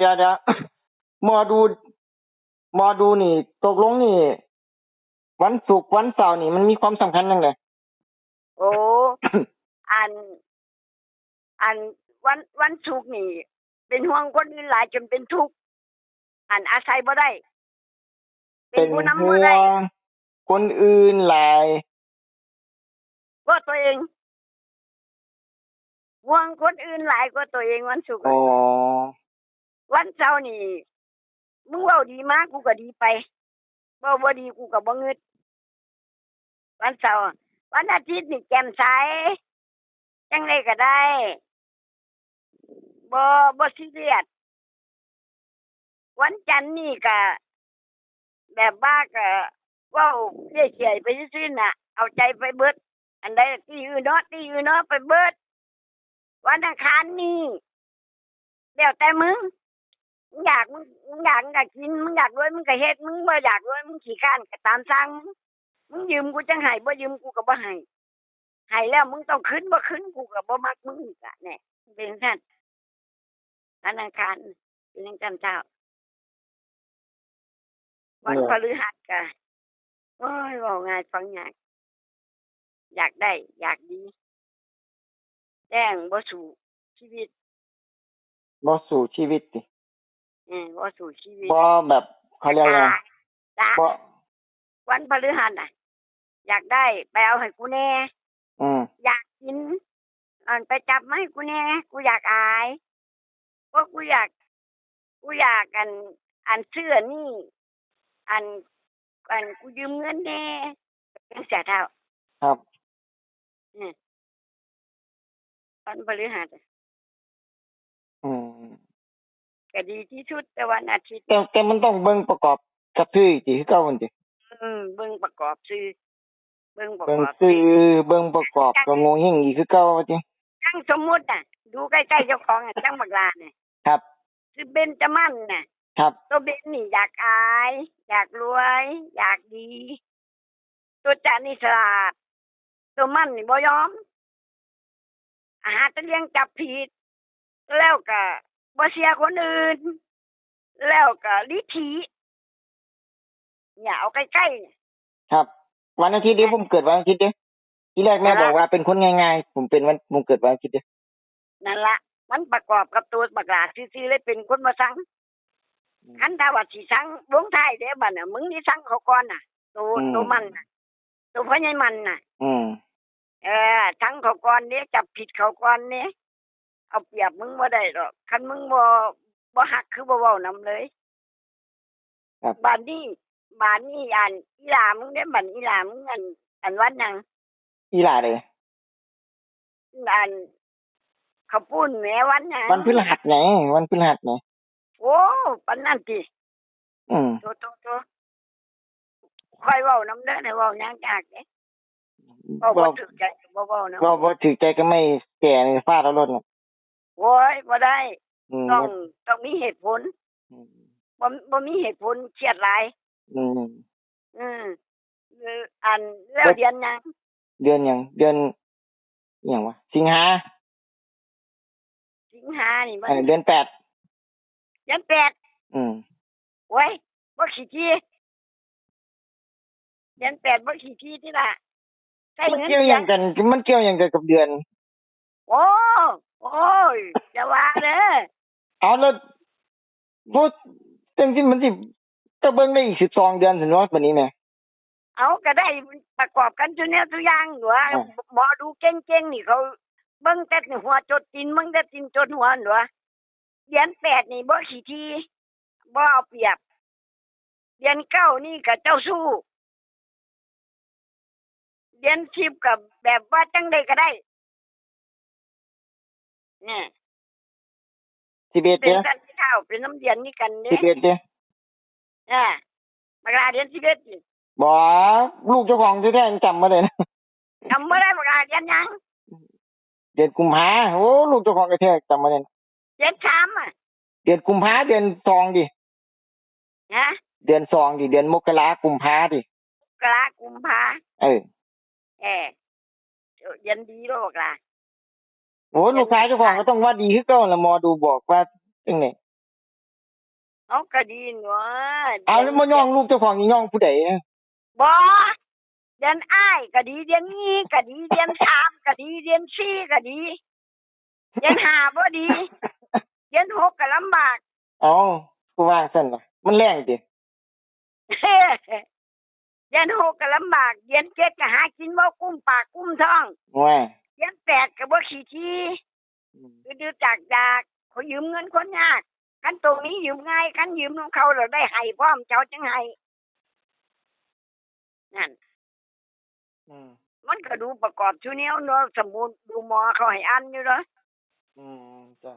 เดี๋ยวเดี๋ยวหมอดูหมอดูนี่ ตกลงนี่ วันศุกร์วันเสาร์นี่มันมีความสำคัญยังไงโอ้อัน อันวันวันศุกร์นี่ เป็นห่วงคนอื่นหลายจนเป็นทุกข์อันอาศัยบ่ได้ เป็เป็นนผู้นำห่บ่วได้งคนอื่นหลายก็ตัวเองห่วงคนอื่นหลายกว่าตัวเองวันศุกร์อ๋อ วันเสาร์นี่มึงเว้าดีมากกูก็ดีไปเว้าบ่ดีกูก็บ่งึดวันเสาร์วันอาทิตย์นี่แจ่มใสจังไดก็ได้บ่บ่ซีเรียสวันจันทร์นี่ก็แบบบ้าก็ว้าเรื่อยไปซื่อๆน่ะ เอาใจไปเบิด อันใดตีอื่เนาะตีอื่เนาะไปเบิด วันอังคารนี่แล้วแต่มึง มึงอยากมึงมึงอยากมึงอยากกินมึงอยากรวยมึงก็เฮ็ดมึงบ่อยากรวยมึงขี้ข้านก็ตามสั่งมึงยืมกูจังให้บ่ยืมกูก็บ่ให้ให้แล้วมึงต้องขึ้นบ่ขึ้นกูก็บ่มักมึงอีกอะเนี่ยเป็นจังซั่นวันอังคารเป็นจังซั่นเจ้าวันพฤหัสก็โอ้ยเว้าง่ายฟังยากอยากได้ อยากดีแจ้งบ่สู่ชีวิตบ่สู่ชีวิตดิเออบ่สู่ชีวิตบ่แบบเขาเรียกว่าจ้าบ่วันพฤหัสน่ะ อยากได้ไปเอาให้กูแน่อืมอยากกินอันไปจับมาให้กูแน่กูอยากอายเพราะกูอยาก กูอยากอัน อันเสื้อนี่ อัน อันกูยืมเงินแน่เป็นเสียเท่าครับวันพฤหัสอืม ก็ดีที่สุดแต่วันอาทิตย์แต่แต่มันต้องเบิ่งประกอบกับชื่ออีกทีคือเก่ามันติอืมเบิ่งประกอบซื้อเบิ่งประเบิ่งกอบชื่อเบิ่งประกอบก็โงเฮงอีกคือเก่าว่าติจังสมมุติน่ะ ดูใกล้ๆเจ้าของอะจังบักลาเนี่ยครับ คือเบนจามันน่ะ ครับตัวเบนนี่อยากอาย อยากรวย อยากดี ตัวจานี่ฉลาดตัวมันนี่บ่ยอม อาหารตะเลียงจับผิด แล้วก็ บ่เสียคนอื่น แล้วก็ลิถีอย่าเอาใกล้ๆเนี่ย ครับ วันอาทิตย์นี้ผมเกิดวันอาทิตย์เด้ที่แรกแม่อะไรบอกว่าเป็นคนง่ายๆ ผมเป็นวันผมเกิดวันอาทิตย์เด้นั่นละมันประกอบกับตัวบักหลาซื่อๆเลยเป็นคนมาสั่งคันถ้าว่าสิสั่งวงท้ายเด้บัดน่ะมึงนี่สั่งเขาก่อนน่ะ ตัวตัวมันน่ะ ตัวพ่อใหญ่มันน่ะ อืม เออทั้งเขาก่อนนี้จับผิดเขาก่อนนี้ เอาเปรียบมึงบ่ได้หรอกคันมึงบ่บ่ฮักคือบ่เว้านํเลยครับ บานนี้บานนี้อันอีหลามึงได้บันอีหลามึงอันอันวันหยังอีหลาเลยอันเขาพูดแหมวันหยังวันพฤหัสไงวันพฤหัสไงโอ้ปันนั่นติอืมโตโตโตค่อยเว้านํเด้อให้เว้าหยังจากเด้เว้าบ่บ่ถูกใจบ่เว้านํบ่บ่ถือใจก็ไม่แก่ในฟาดเอารถน่ะ โอ้ยบ่ได้อืมต้องต้องมีเหตุผลอืมบ่บ่มีเหตุผลเครียดหลาย อืม อืมเอ่ออันแล้วแล้วเดือนหยัง เดือนหยัง เดือนอหย่างวะ สิงหา สิงหานี่มันเออเดือนแปด เดือนแปด อืมโอ้ยบ่ขี้ที่เดือนแปดบ่ขี้ที่ที่ละใช้มันเงินเกี่ยวหเดือยันงกัน มันเกี่ยวหยังกันกับเดือน โอ้ โอ้ยจะว่าเด้อเอาแล้วบ่จังที่มันสิก็เบิ่งได้อีก12เดือนซั่นเนาะบัดนี้แหม่เอาก็ได้ประกอบกันทุกแนวทุกอย่างหนูว่าอ่าหมอดูเก่งๆนี่เขาเบิ่งแต่หัวจดตีนเบิ่งแต่ตีนจดหัวหนูว่าเดือนแปดนี่บ่ขี้ที่บ่เอาเปรียบเดือนเก้านี่ก็เจ้าสู้เดือนสิบกับแบบว่าจังไดก็ได้ เนี่ย11เป็เด้นอกันที่เท่าเป็นน้ำเดือนนี่กันเด้11เด้ออ่าเวลาเดือนสิบเอ็ดนี่บ่ลูกเจ้าของแท้ๆยังจำบ่ได้นะ จำไม่ได้เวลาเดือนหยังเดือนกุมภาโอ้ลูกเจ้าของแท้ๆจำบ่ได้นะเดือนสามอะเดือนกุมภาเดือนสองดิฮะเดือนสองดิเดือนมกรากุมภาดิกลากุมภาเออ เออเดือนดีโลกล่ะ โอ้ลูกชายเจ้าของก็ต้องว่าดีคือเก่าละหมอดูบอกว่าจังได๋เอาก็ดีเนาะเอาแล้วมาย่องลูกเจ้าของนี่ย่องผู้ใดอะบ่เดือนอ้ายก็ดีเดือนนี้ก็ดีเดือนสามก็ดีเดือนสี่ก็ดีเดือนห้าบ่ดีเดือนหกก็ลำบากเอากูว่าซั่นล่ะมันแรงติเดือนหกก็ลำบากเดือนเจ็ดก็หากินบ่กุ้มปากกุ้มท้องว่า เดือนแปดก็บ่ขี้ทีคือดื้อจากจากเขายืมเงินคนยากคันตรงนี้ยืมง่ายคันยืมของเขาเราได้ให้พร้อมเจ้าจังให้นั่นอืมมันก็ดูประกอบชูเนียวเนาะสมบูรณ์ดูหมอเขาให้อันอยู่เนาะอืมจ้ะ